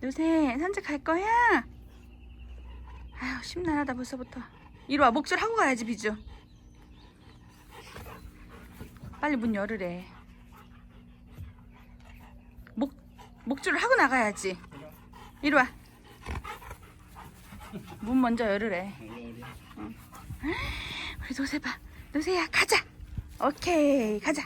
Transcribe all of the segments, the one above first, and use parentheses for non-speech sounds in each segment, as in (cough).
노새 산책할 거야? 아유 심란하다 벌써부터. 이리 와 목줄 하고 가야지 비주. 빨리 문 열으래. 목, 목줄을 하고 나가야지. 이리 와. 문 먼저 열으래. 응. 우리 노새 봐. 노새야 가자. 오케이 가자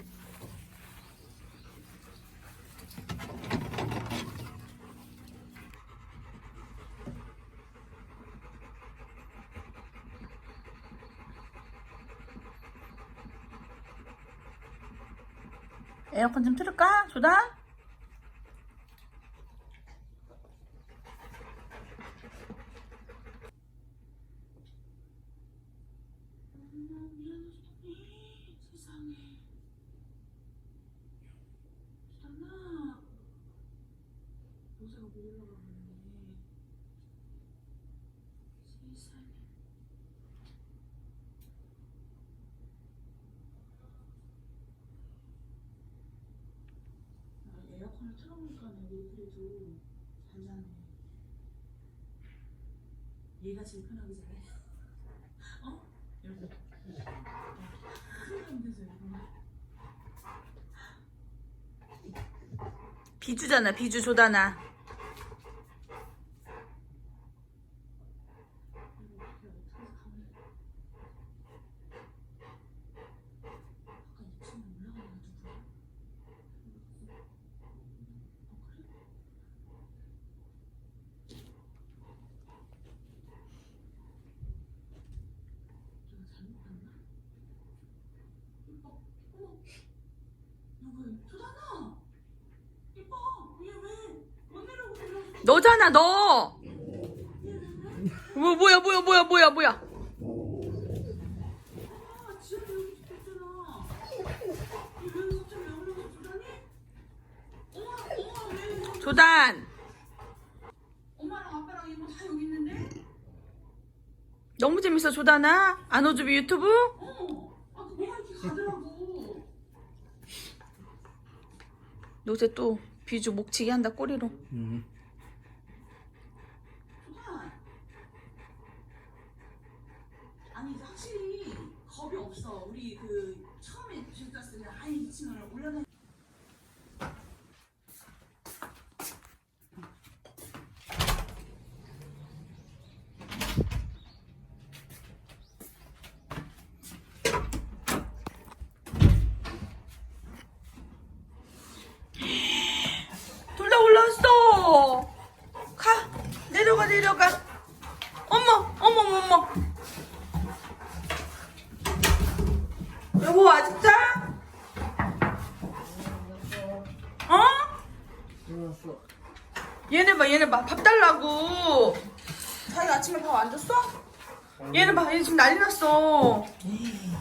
에어컨 좀 틀을까? 조다? 세상에. 수단아. 요새가 왜 올라가고 있네. 세상에. 그래도 잘 자네. 얘가 제일 편하게 자네. 어? 여보. 큰일 되죠, 이거. 비주잖아, 비주 조다나. 너잖아 너. 뭐 뭐야 뭐야 뭐야 뭐야 뭐야. 조단. 엄마랑 아빠랑 이모 다 여기 있는데? 너무 재밌어 조단아. 안호주비 유튜브? 어. 아, 그 뭐가 이렇게 가더라고. 요새 또 비주 목치기 한다 꼬리로. 음. 좋다. 아니, 이제 확실히 겁이 없어. 우리 그 처음에 주셨을 때 아이 미친놈을 올려놓 둘 다 올라왔어. 가 내려가 내려가. 어머 어머 어머 어머. 여보 아직 자? 어? 일어났어. 얘네 봐 봐밥 달라고. 자기 아침에 밥 안 줬어? 얘는 봐 얘 지금 난리 났어. 문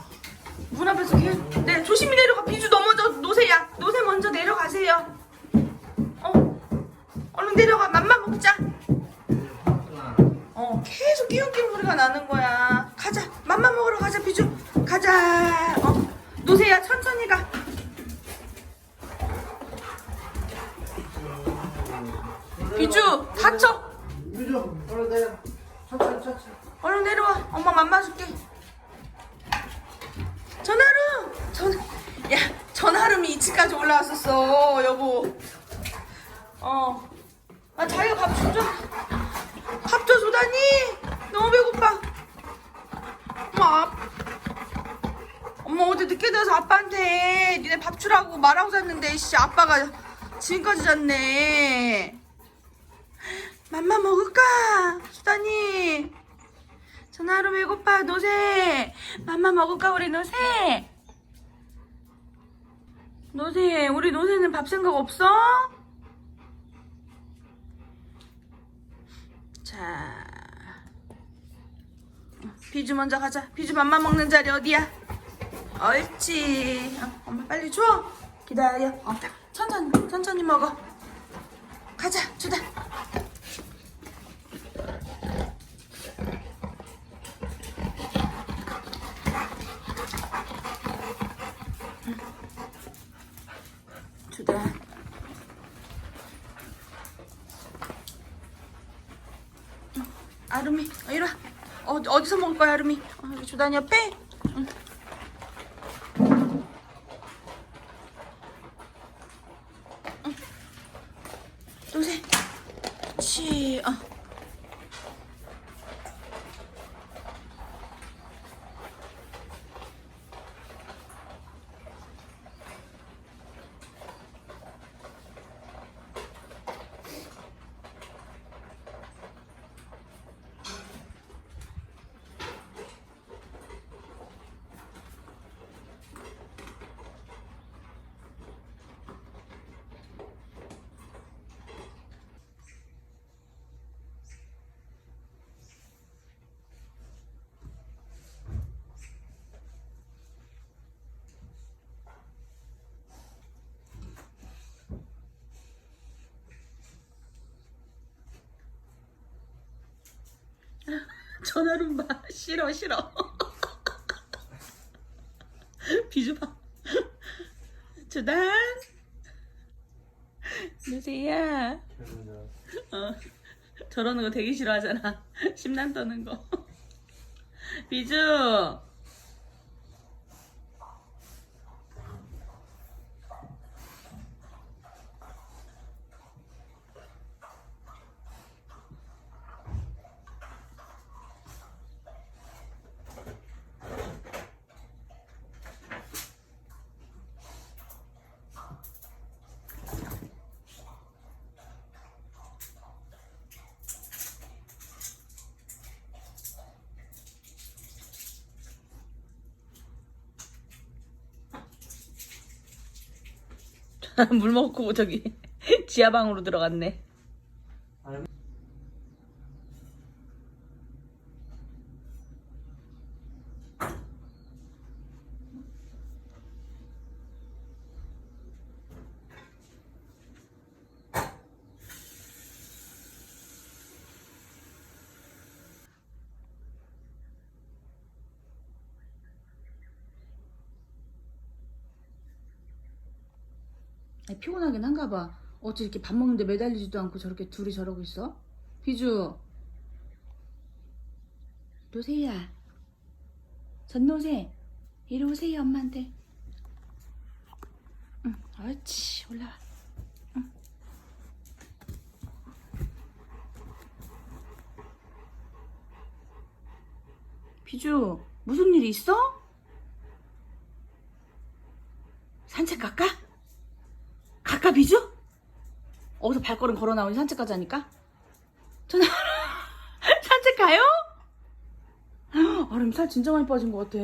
지금까지 잤네. 맘마 먹을까? 수다니. 전화로 배고파 노새 맘마 먹을까 우리 노새 노새 우리 노새는 밥 생각 없어? 자 비주 먼저 가자 비주 맘마 먹는 자리 어디야? 옳지 어, 엄마 빨리 줘 기다려 어, 천천히 천천히 먹어. 가자 주다. 주다. 아름이 어, 이리 와. 어, 어디서 먹을 거야 아름이? 어, 조단이 옆에 응. 응. 동생 치 어. 전화로 봐 싫어 싫어. (laughs) 비주 봐 조단. 누세야 어 저러는 거 되게 싫어하잖아. (laughs) 심란 떠는 거. (laughs) 비주 (laughs) 물 먹고 저기 (laughs) 지하방으로 들어갔네 피곤하긴 한가 봐. 어째 이렇게 밥 먹는데 매달리지도 않고 저렇게 둘이 저러고 있어? 비주. 노세야. 전노세. 이리 오세요, 엄마한테. 응, 옳지. 올라와. 응. 비주, 무슨 일 있어? 산책 갈까? 비주? 어디서 발걸음 걸어 나오니 산책까지 하니까? 전화 산책 가요? 아름 살 진짜 많이 빠진 것 같아.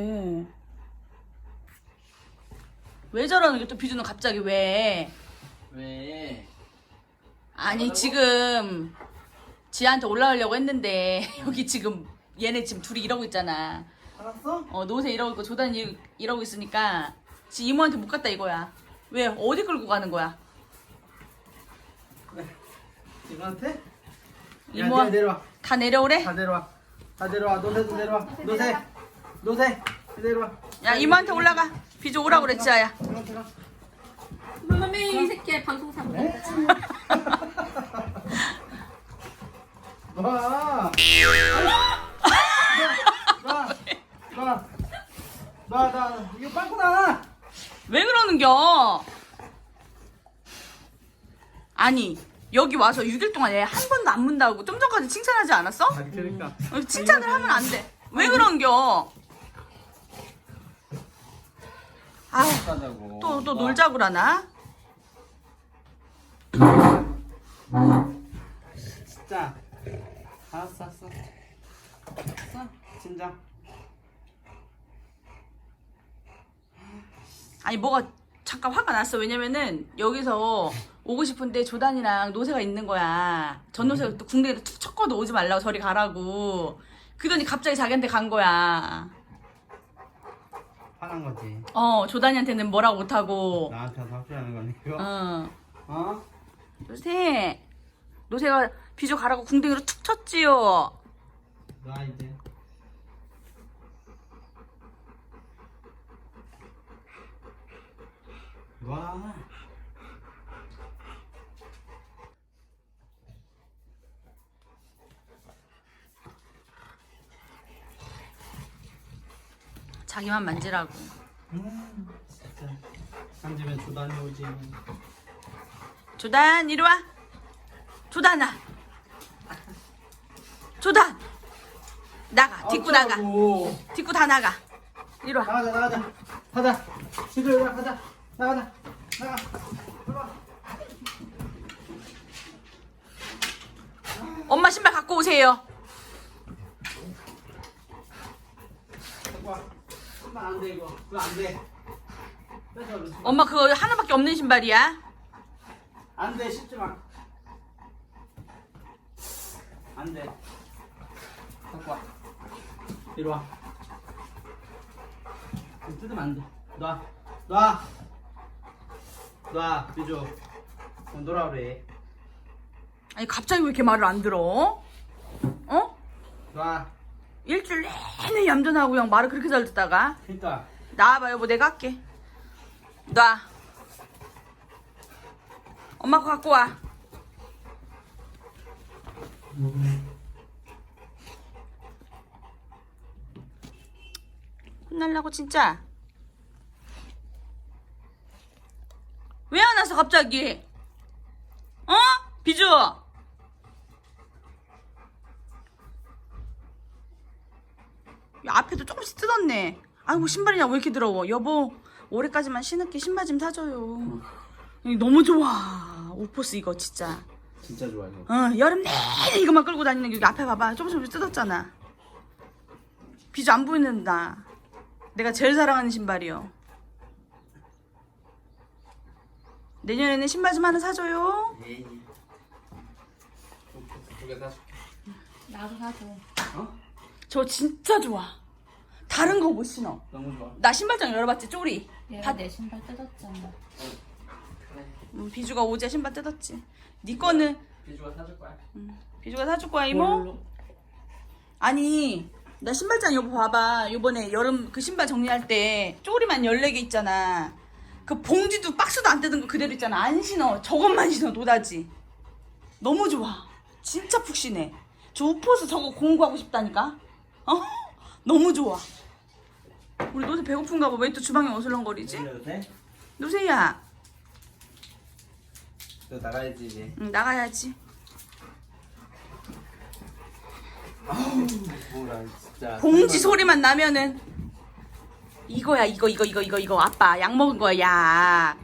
왜 저러는 게 또 비주는 갑자기 왜? 왜? 아니 지금 지한테 올라가려고 했는데 (laughs) 여기 지금 얘네 지금 둘이 이러고 있잖아. 알았어? 어 노세 이러고 있고 조단이 이- 이러고 있으니까 지금 이모한테 못 갔다 이거야. 왜 어디 끌고 가는 거야? 이모한테? 이모 야, 내려와. 다 내려오래? 다 내려와. 다 내려와. 노새도 내려와. 노새. 노새. 내려와. 야 이모한테 올라가. 비주 오라고 그래 지아야. 이모한테 가. 이 새끼야 방송 삼고 놔. 놔. 놔. 놔. 놔. 이거 빵꾸 나. 왜 그러는겨? 아니 여기 와서 6일 동안 얘 한 번도 안 문다고 좀 전까지 칭찬하지 않았어? 자기 그러니까. 어, 칭찬을 하면 안 돼. 왜 그런겨? 가자고. 또또 놀자고 그러나? 진짜. 알았어, 알았어. 알았어. 진정. 아니 뭐가 잠깐 화가 났어. 왜냐면은 여기서 오고 싶은데 조단이랑 노새가 있는 거야. 전 노새가 또 궁뎅이를 툭 쳤거든 오지 말라고 저리 가라고. 그러더니 갑자기 자기한테 간 거야. 화난 거지. 어 조단이한테는 뭐라고 못하고. 나한테 와서 확실하는 거니 이거. 어 어? 노새 노새가 비주 가라고 궁뎅이로 툭 쳤지요. 나 이제. 와. 자기만 만지라고. 음, 진짜. 면 조단이 오지. 조단 이리 와. 조단아. 조단. 나가. 아, 딛고 나가. 어쩌라고. 다 나가. 이리 와. 나가자 나가자. 가자. 지도 여기 가자. 나가자. 엄마 신발 갖고 오세요. 엄마 그거 하나밖에 없는 신발이야. 안 돼, 씹지 마. 안 돼. 갖고 와. 이리 와. 뜯으면 안 돼. 놔. 놔. 놔, 비주. 어, 놀아 그래. 아니 갑자기 왜 이렇게 말을 안 들어? 어? 놔. 일주일 내내 얌전하고 그냥 말을 그렇게 잘 듣다가 그니까. 나와봐 여보 내가 할게. 놔. 엄마 거 갖고 와. 혼날라고 진짜. 왜안 와서 갑자기? 어? 비주. 야, 앞에도 조금씩 뜯었네. 아이고 신발이냐 왜 이렇게 더러워? 여보 올해까지만 신을게 신발 좀 사줘요. 너무 좋아. 오포스 이거 진짜. 진짜 좋아해. 어 여름 내내 이거만 끌고 다니는 게 여기 앞에 봐봐. 조금씩 조금씩 뜯었잖아. 비주 안 보이는다. 내가 제일 사랑하는 신발이요. 내년에는 신발 좀 하나 사줘요. 두개 사줄게. 나도 사줘. 어? 저 진짜 좋아. 다른 거 못 신어. 너무 좋아. 나 신발장 열어봤지 쪼리. 얘가 내 신발 뜯었잖아. 음, 비주가 오제 신발 뜯었지. 네 거는 비주가 사줄 거야. 비주가 사줄 거야 이모? 아니 나 신발장 여보 봐봐 요번에 여름 그 신발 정리할 때 쪼리만 14개 있잖아 그 봉지도 박스도 안 뜯은 거 그대로 있잖아 안 신어 저것만 신어 노다지 너무 좋아 진짜 푹신해 저 우포스 저거 공구하고 싶다니까 어? 너무 좋아 우리 노새 배고픈가 봐 왜 또 주방에 어슬렁거리지? 돼? 노새야 너 나가야지 이제. 응, 나가야지 뭐라 진짜. 봉지 소리만 나면은 이거야 이거 이거 이거 이거 이거. 아빠 약 먹은 거야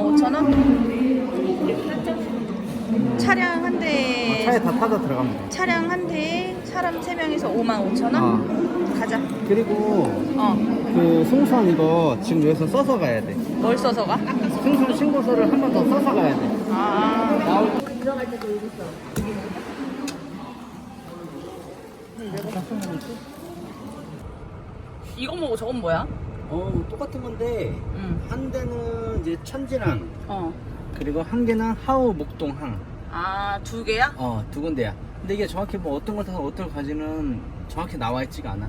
55,000원? 차량 한 대. 어, 차에 다 타다 들어갑니다 차량 한 대에 사람 3명에서 55,000원? 어. 아. 가자. 그리고 어. 그 송수한 거 지금 여기서 써서 가야 돼. 뭘 써서 가? 송수 신고서를 한 번 더 써서 가야 돼. 아. 나올 들어갈 때도 여기 있어. 이거 뭐고 저건 뭐야? 어 똑같은 건데 응, 한 대는 이제 천진항 어. 그리고 한 개는 하우 목동항 아, 두 개야? 어 두 군데야. 근데 이게 정확히 뭐 어떤 걸 타서 어떤 걸 가지는 정확히 나와 있지가 않아.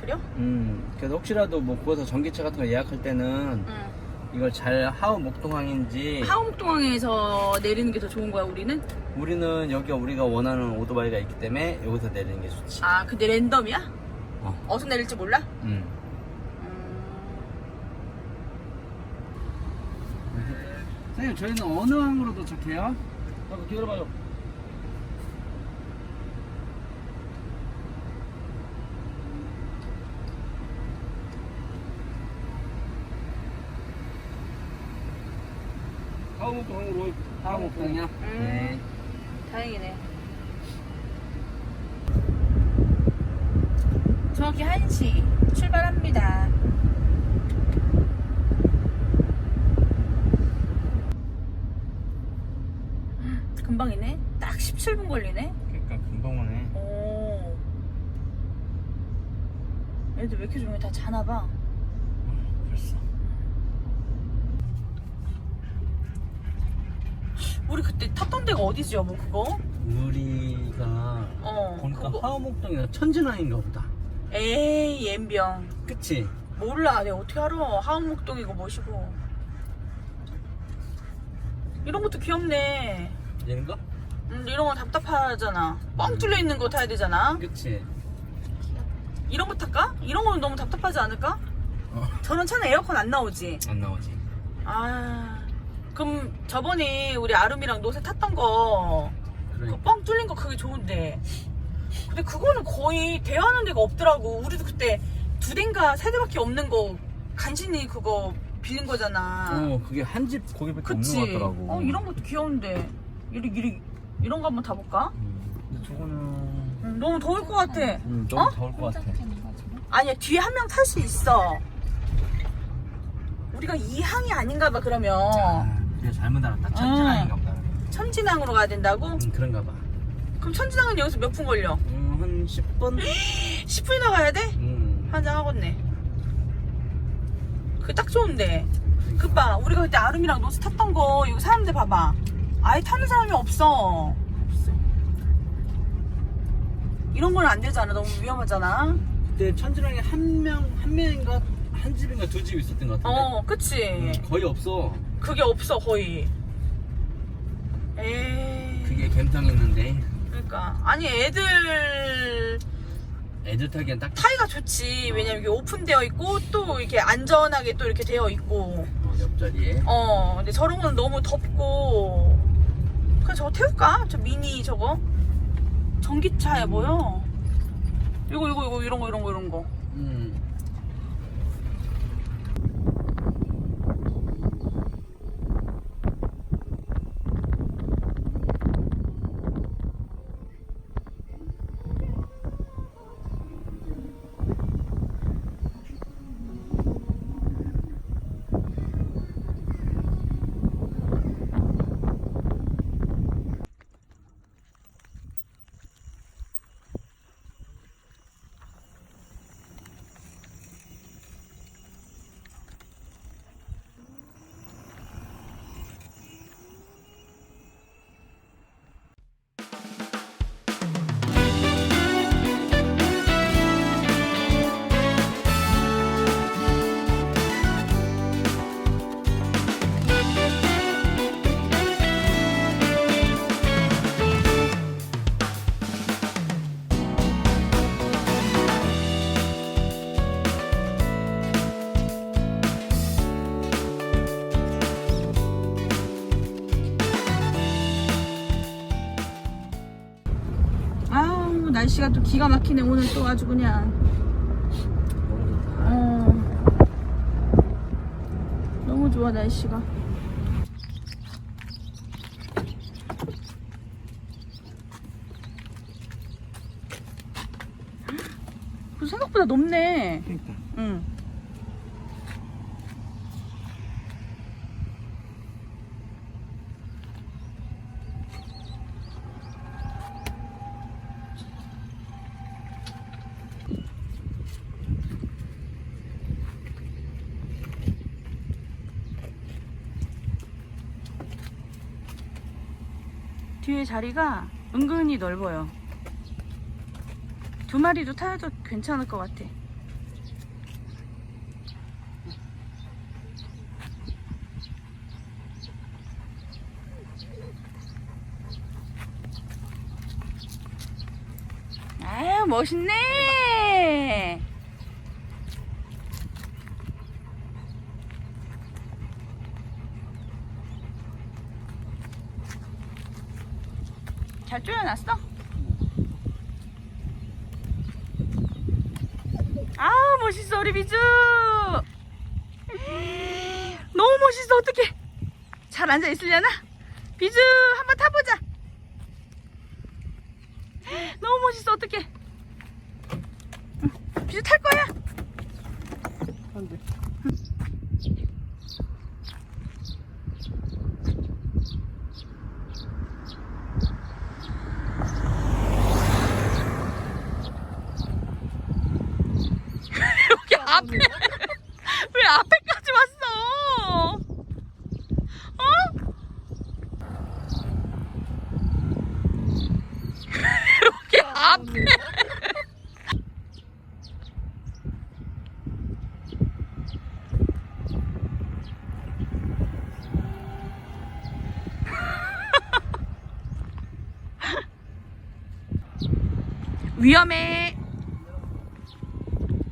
그래요? 음 그래서 혹시라도 뭐 거기서 전기차 같은 거 예약할 때는 응. 이걸 잘 하우 목동항인지 하움동항에서 내리는 게 더 좋은 거야 우리는? 우리는 여기 우리가 원하는 오토바이가 있기 때문에 여기서 내리는 게 좋지. 아 근데 랜덤이야? 어. 어디서 내릴지 몰라? 음. 선생님 저희는 어느 항으로 도착해요? 잠깐 기다려봐요. 하우목동항으로 하우목동이요? 네. 다행이네. 정확히 1시 출발합니다. 금방이네. 딱 17분 걸리네. 그러니까 금방 오네. 오. 애들 왜 이렇게 조용해? 다 자나 봐. 벌써. 우리 그때 탔던 데가 어디지 여보 그거? 우리가 어. 보니까 그거. 하우목동이가 천진항인가 보다. 에이 엠병. 그치? 몰라 내가 어떻게 알아 하우목동이고 뭐시고 이런 것도 귀엽네 얘는 거? 음, 이런 건 답답하잖아 뻥 뚫려 있는 거 타야 되잖아 그치? 이런 거 탈까? 이런 거는 너무 답답하지 않을까? 어. 저런 차는 에어컨 안 나오지 안 나오지. 아 그럼 저번에 우리 아름이랑 노새 탔던 거 그러니까. 그뻥 뚫린 거 그게 좋은데 근데 그거는 거의 대화하는 데가 없더라고 우리도 그때 두 대인가 세 대밖에 없는 거 간신히 그거 빌린 거잖아 어, 그게 한 집 거기밖에. 없는 것 같더라고. 어, 이런 것도 귀여운데. 이리, 이리, 이런 거 한번 타볼까? 음, 근데 저거는 음, 너무 더울 것 같아. 음, 너무 어? 더울 것 같아. 아니야, 뒤에 한 명 탈 수 있어. 우리가 이 항이 아닌가 봐, 그러면. 아, 그래 잘못 알았다. 천진항인가 보다. 천진항으로 가야 된다고? 음, 그런가 봐. 그럼 천진항은 여기서 몇 분 걸려? 음, 한 10분? 10분이나 (gasps) 가야 돼? 음. 환장하겠네. 그게 딱 좋은데. 그 봐, 우리가 그때 아름이랑 노스 탔던 거, 이거 사람들 봐봐. 아예 타는 사람이 없어. 없어. 이런 건 안 되잖아. 너무 위험하잖아. 그때 천진항에 한 명, 한 명인가 한 집인가 두 집 있었던 것 같은데. 어, 그치. 음, 거의 없어. 그게 없어, 거의. 에이. 그게 갬성했는데 그러니까. 아니, 애들 애들 타기엔 딱 타이가 좋지. 왜냐면 이게 오픈되어 있고, 또 이렇게 안전하게 또 이렇게 되어 있고. 어, 옆자리에. 어, 근데 저런 건 너무 덥고. 그냥 저거 태울까? 저 미니 저거? 전기차야 보여. 이거, 이거, 이거, 이런 거, 이런 거, 이런 거. 음. 날씨가 또 기가 막히네. 오늘 또 아주 그냥. 어. 너무 좋아 날씨가. 뒤에 자리가 은근히 넓어요. 두 마리도 타도 괜찮을 것 같아. 아유 멋있네. 잘 조여놨어? 아 멋있어 우리 비주. (gasps) 너무 멋있어 어떡해. 잘 앉아 있으려나? 비주 한번 타보자. (gasps) 너무 멋있어 어떡해. 응, 비주 탈 거야? 안 돼. 여기 앞에 왜 앞에까지 왔어? 어? 여기 앞에 위험해.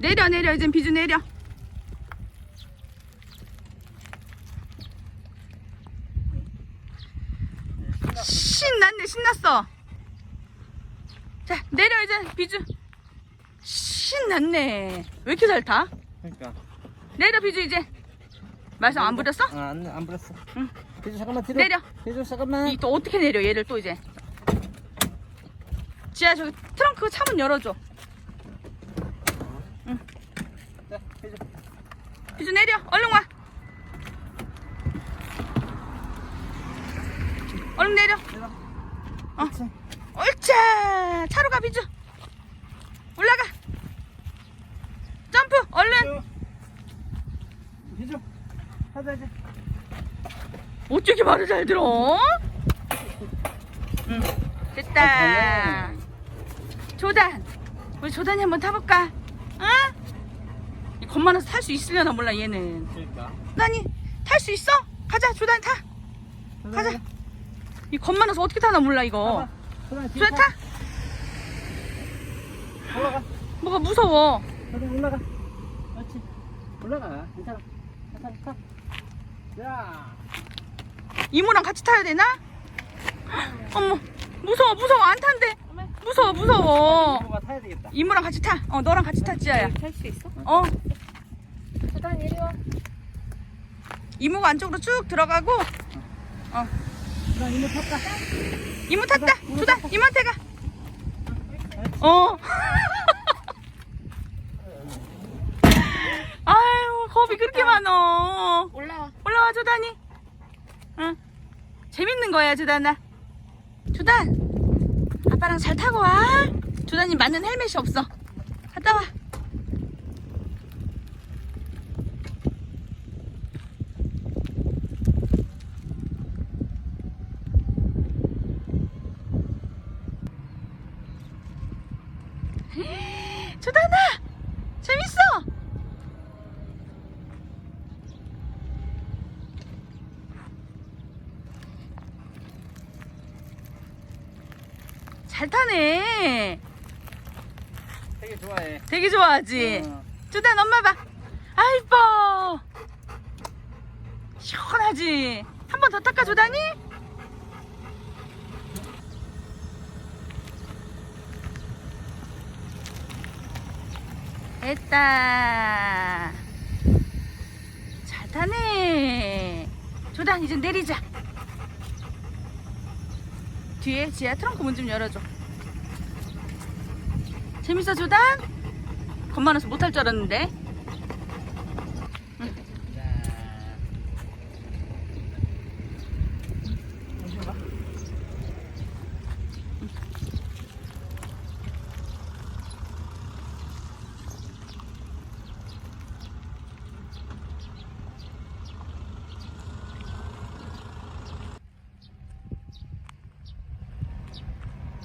내려 내려 이젠 비주 내려 신났네 신났어 자 내려 이제 비주 신났네 왜 이렇게 잘 타? 그러니까. 내려 비주 이제 말썽 안 부렸어? 아, 안, 안 불었어. 응. 비주 잠깐만 뒤로. 내려. 비주 잠깐만. 이 또 어떻게 내려 얘를 또 이제 지아 저기 트렁크 차문 열어줘. 자, 비주. 내려. 얼른 와. 얼른 내려. 어. 옳지. 차로 가 비주. 올라가. 점프. 얼른. 비주. 하자 이제. 어떻게 말을 잘 들어? 응. 됐다 조단 우리 조단이 한번 타볼까 응? 이겁 많아서 탈 수 있으려나 몰라 얘는 그러니까. 조단이 탈 수 있어? 가자 조단 타 가자 이 겁 많아서 어떻게 타나 몰라 이거 조단 조단 타 올라가. 뭐가 무서워 조단 올라가. 그렇지. 올라가. 괜찮아. 괜찮아. 타. 야. 이모랑 같이 타야 되나? 어머 무서워 무서워 안 탄대 무서워 무서워 이모가 타야 되겠다. 이모랑 같이 타. 어 너랑 같이 타 지아야. 탈 수 있어? 어 조단 이리 와. 이모가 안쪽으로 쭉 들어가고 조단 이모 탔다. 이모 탔다. 조다 이모한테 가. 어. (laughs) 아유 겁이 그렇게 많어. 올라와. 올라와 조단이. 응. 재밌는 거야 조단아. 조단. 아빠랑 잘 타고 와. 조단이 맞는 헬멧이 없어. 갔다 와. 조단아 재밌어. 잘 타네. 되게 좋아해. 되게 좋아하지. 어. 조단 엄마 봐. 아 이뻐. 시원하지. 한 번더 탈까 조단이? 됐다. 잘 타네. 조단 이제 내리자. 뒤에 지하 트렁크 문 좀 열어줘. 재밌어 조단? 겁 많아서 못할 줄 알았는데.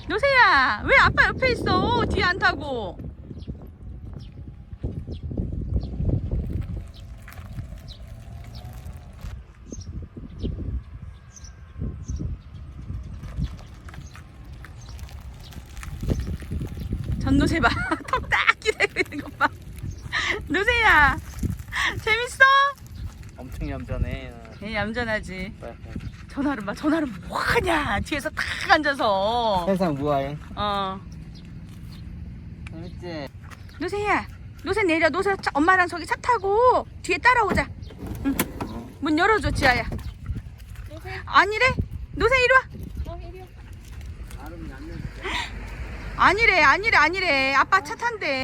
요새야 왜 아빠 옆에 있어 뒤에 안 타고 건노새 봐. (laughs) 턱딱 기대고 있는 것 봐. 노새야, 재밌어? 엄청 얌전해. 얘 얌전하지. 전화를 봐, 전화를 뭐 하냐. 뒤에서 탁 앉아서. 세상 무아해. 어. 재밌지? 노새야, 노새 내려. 노새 차- 엄마랑 저기 차 타고 뒤에 따라오자. 응. 문 열어줘, 지아야. 아니래? 이리 와. 어 이리 와. 아니래, 아니래, 아니래. 아빠 차 탄대.